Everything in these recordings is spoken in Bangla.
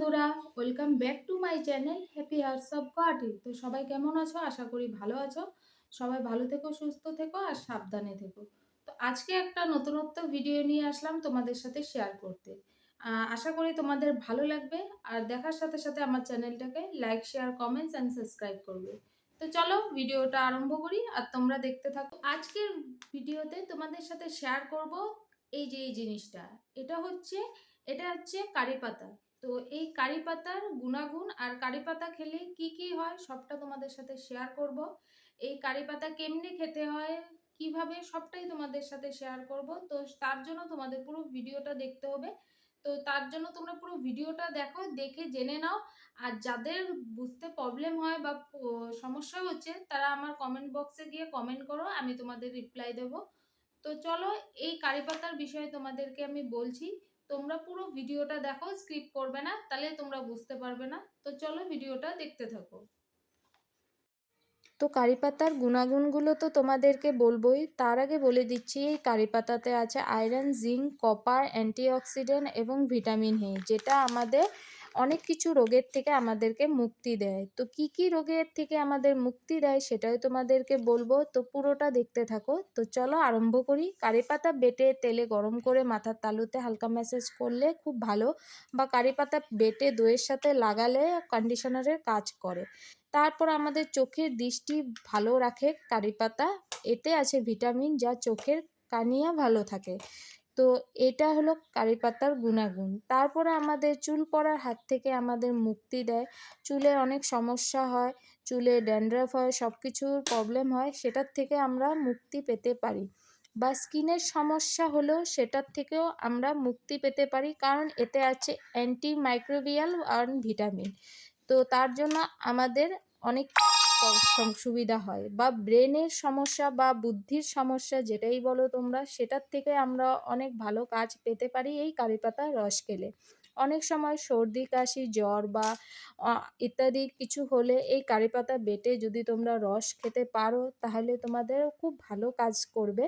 বন্ধুরা welcome back to my channel happy hearts of Guwahati তো সবাই কেমন আছো? আশা করি ভালো আছো। সবাই ভালো থেকো, সুস্থ থেকো আর সাবধানে থেকো। তো আজকে একটা নতুনত্ব ভিডিও নিয়ে আসলাম তোমাদের সাথে শেয়ার করতে। আশা করি তোমাদের ভালো লাগবে। আর দেখার সাথে সাথে আমার চ্যানেলটাকে like share comments and subscribe করবে। তো চলো ভিডিওটা আরম্ভ করি আর তোমরা দেখতে থাকো। আজকের ভিডিওতে তোমাদের সাথে শেয়ার করব এই যে এই জিনিসটা। এটা হচ্ছে এটা হচ্ছে কারি পাতা। তো এই কারি পাতার গুণাগুণ আর কারি পাতা খেলে কি কি হয় সবটা তোমাদের সাথে শেয়ার করব। এই কারি পাতা কেমনে খেতে হয়, কীভাবে সবটাই তোমাদের সাথে শেয়ার করব, তো তার জন্য তোমাদের পুরো ভিডিওটা দেখতে হবে। তো তার জন্য তোমরা পুরো ভিডিওটা দেখো, দেখে জেনে নাও। আর যাদের বুঝতে প্রবলেম হয় বা সমস্যা হচ্ছে, তারা আমার কমেন্ট বক্সে গিয়ে কমেন্ট করো, আমি তোমাদের রিপ্লাই দেবো। তো চলো এই কারি পাতার বিষয়ে তোমাদেরকে আমি বলছি। তোমরা পুরো ভিডিওটা দেখো স্কিপ করবে না, তাহলে তোমরা বুঝতে পারবে না। তো চলো ভিডিওটা দেখতে থাকো। তো কারি পাতার গুণাগুণগুলো তো তোমাদেরকে বলবোই। তার আগে বলে দিচ্ছি, এই কারি পাতাতে আছে আয়রন জিঙ্ক কপার অ্যান্টিঅক্সিডেন্ট এবং ভিটামিন হে যেটা আমাদের অনেক কিছু রোগের থেকে আমাদেরকে মুক্তি দেয়। তো কি কি রোগের থেকে আমাদের মুক্তি দেয় সেটাই তোমাদেরকে বলব। তো পুরোটা দেখতে থাকো। তো চলো আরম্ভ করি। কারি পাতা বেটে তেলে গরম করে মাথার তালুতে হালকা ম্যাসেজ করলে খুব ভালো বা কারি পাতা বেটে দইয়ের সাথে লাগালে কন্ডিশনারের কাজ করে। তারপর আমাদের চোখের দৃষ্টি ভালো রাখে কারি পাতা। এতে আছে ভিটামিন যা চোখের কানিয়া ভালো থাকে। তো এটা হলো কারি পাতার গুণাগুণ। তারপরে আমাদের চুল পড়ার হাত থেকে আমাদের মুক্তি দেয়। চুলে অনেক সমস্যা হয়, চুলে ড্যান্ড্রাফ হয় সব কিছুর প্রবলেম হয়, সেটার থেকে আমরা মুক্তি পেতে পারি। বা স্কিনের সমস্যা হলেও সেটার থেকেও আমরা মুক্তি পেতে পারি, কারণ এতে আছে অ্যান্টি মাইক্রোবিয়াল আর ভিটামিন তো তার জন্য আমাদের অনেক সুবিধা হয়। বা ব্রেনের সমস্যা বা বুদ্ধির সমস্যা যেটাই বলো তোমরা, সেটার থেকে আমরা অনেক ভালো কাজ পেতে পারি এই কারি পাতার রস খেলে। অনেক সময় সর্দি, কাশি, জ্বর বা ইত্যাদি কিছু হলে এই কারি পাতা বেটে যদি তোমরা রস খেতে পারো, তাহলে তোমাদের খুব ভালো কাজ করবে।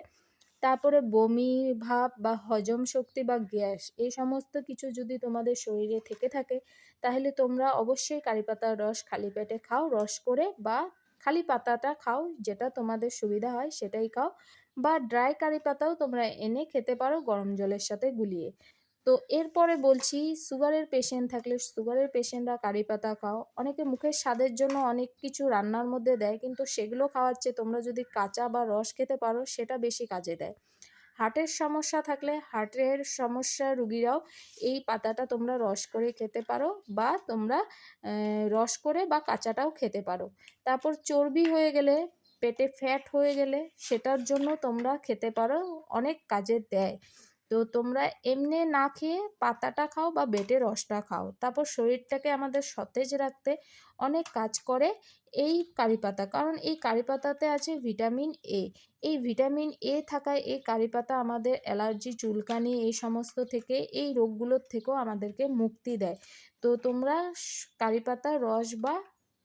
তারপরে বমি, ভাব বা হজম শক্তি বা গ্যাস, এই সমস্ত কিছু যদি তোমাদের শরীরে থেকে থাকে, তাহলে তোমরা অবশ্যই কারি পাতার রস খালি পেটে খাও, রস করে বা খালি পাতাটা খাও, যেটা তোমাদের সুবিধা হয় সেটাই খাও বা ড্রাই কারি পাতাও তোমরা এনে খেতে পারো গরম জলের সাথে গুলিয়ে। তো এরপরে বলছি, সুগারের পেশেন্ট থাকলে সুগারের পেশেন্টরা কারি পাতা খাও। অনেকে মুখের স্বাদের জন্য অনেক কিছু রান্নার মধ্যে দেয়, কিন্তু সেগুলো খাওয়াচ্ছে তোমরা যদি কাঁচা বা রস খেতে পারো, সেটা বেশি কাজে দেয়। হার্টের সমস্যা থাকলে হার্টের সমস্যা রুগীরাও এই পাতাটা তোমরা রস করে খেতে পারো বা তোমরা রস করে বা কাঁচাটাও খেতে পারো। তারপর চর্বি হয়ে গেলে, পেটে ফ্যাট হয়ে গেলে, সেটার জন্য তোমরা খেতে পারো, অনেক কাজে দেয়। তো তোমরা এমনি না খেয়ে পাতাটা খাও বা বেটে রসটা খাও। তারপর শরীরটাকে আমাদের সতেজ রাখতে অনেক কাজ করে এই কারি পাতা। কারণ এই কারি পাতাতে আছে ভিটামিন এ এই ভিটামিন এ থাকায় এই কারি পাতা আমাদের অ্যালার্জি, চুলকানি, এই সমস্ত থেকে, এই রোগগুলোর থেকেও আমাদেরকে মুক্তি দেয়। তো তোমরা কারি পাতার রস বা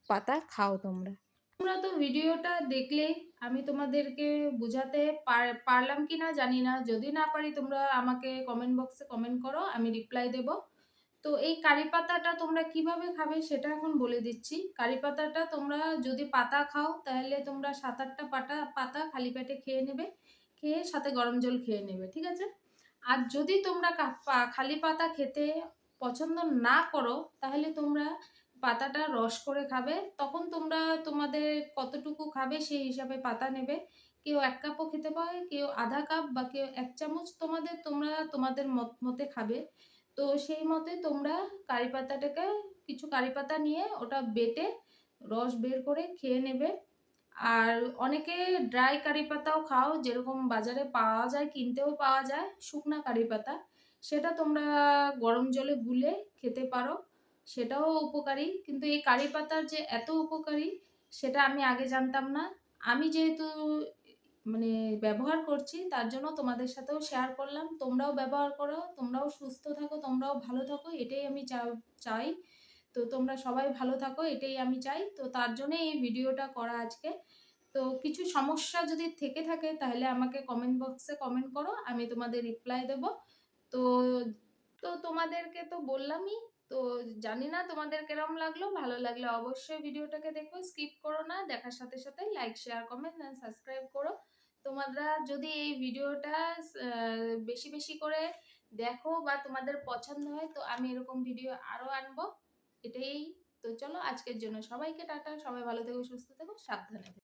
পাতা খাও তোমরা। তোমরা তো ভিডিওটা দেখলে আমি তোমাদেরকে বোঝাতে পার- পারলাম কি না জানি না। যদি না পারি তোমরা আমাকে কমেন্ট বক্সে কমেন্ট করো, আমি রিপ্লাই দেব। তো এই কারি পাতাটা তোমরা কীভাবে খাবে সেটা এখন বলে দিচ্ছি। কারি পাতাটা তোমরা যদি পাতা খাও, তাহলে তোমরা সাত আটটা পাতা পাতা খালি পেটে খেয়ে নেবে, খেয়ে সাথে গরম জল খেয়ে নেবে, ঠিক আছে? আর যদি তোমরা খালি পাতা খেতে পছন্দ না করো, তাহলে তোমরা পাতাটা রস করে খাবে, তখন তোমরা তোমাদের কতটুকু খাবে সেই হিসাবে পাতা নেবে। কেউ এক কাপও খেতে পারে কেউ আধা কাপ বা কেউ এক চামচ তোমাদের, তোমরা তোমাদের মত, মতে খাবে। তো সেই মতে তোমরা কারি পাতাটাকে, কিছু কারি পাতা নিয়ে ওটা বেটে রস বের করে খেয়ে নেবে। আর অনেকে ড্রাই কারি পাতাও খাও, যেরকম বাজারে পাওয়া যায়, কিনতেও পাওয়া যায়, শুকনা কারি পাতা। সেটা তোমরা গরম জলে গুলে খেতে পারো। সেটাও উপকারী। কিন্তু এই কারি পাতার যে এত উপকারী, সেটা আমি আগে জানতাম না। আমি যেহেতু মানে ব্যবহার করছি, তার জন্য তোমাদের সাথেও শেয়ার করলাম। তোমরাও ব্যবহার করো, তোমরাও সুস্থ থাকো, তোমরাও ভালো থাকো, এটাই আমি চাই। তো তোমরা সবাই ভালো থাকো, এটাই আমি চাই। তো তার জন্যই এই ভিডিওটা করা আজকে। তো কিছু সমস্যা যদি থেকে থাকে, তাহলে আমাকে কমেন্ট বক্সে কমেন্ট করো, আমি তোমাদের রিপ্লাই দেব। তো তো তোমাদেরকে তো বললামই তো জানি না তোমাদের কেরম লাগল, ভালো লাগলে অবশ্যই ভিডিওটাকে দেখো, স্কিপ করো না, দেখার সাথে সাথে like share comment and subscribe করো। তোমরা যদি এই ভিডিওটা বেশি বেশি করে দেখো বা তোমাদের পছন্দ হয়, তো আমি এরকম ভিডিও আরও আনব। এটাই তো চলো, আজকের জন্য সবাইকে টাটা, সবাই ভালো থেকো, সুস্থ থেকো, সাবধানে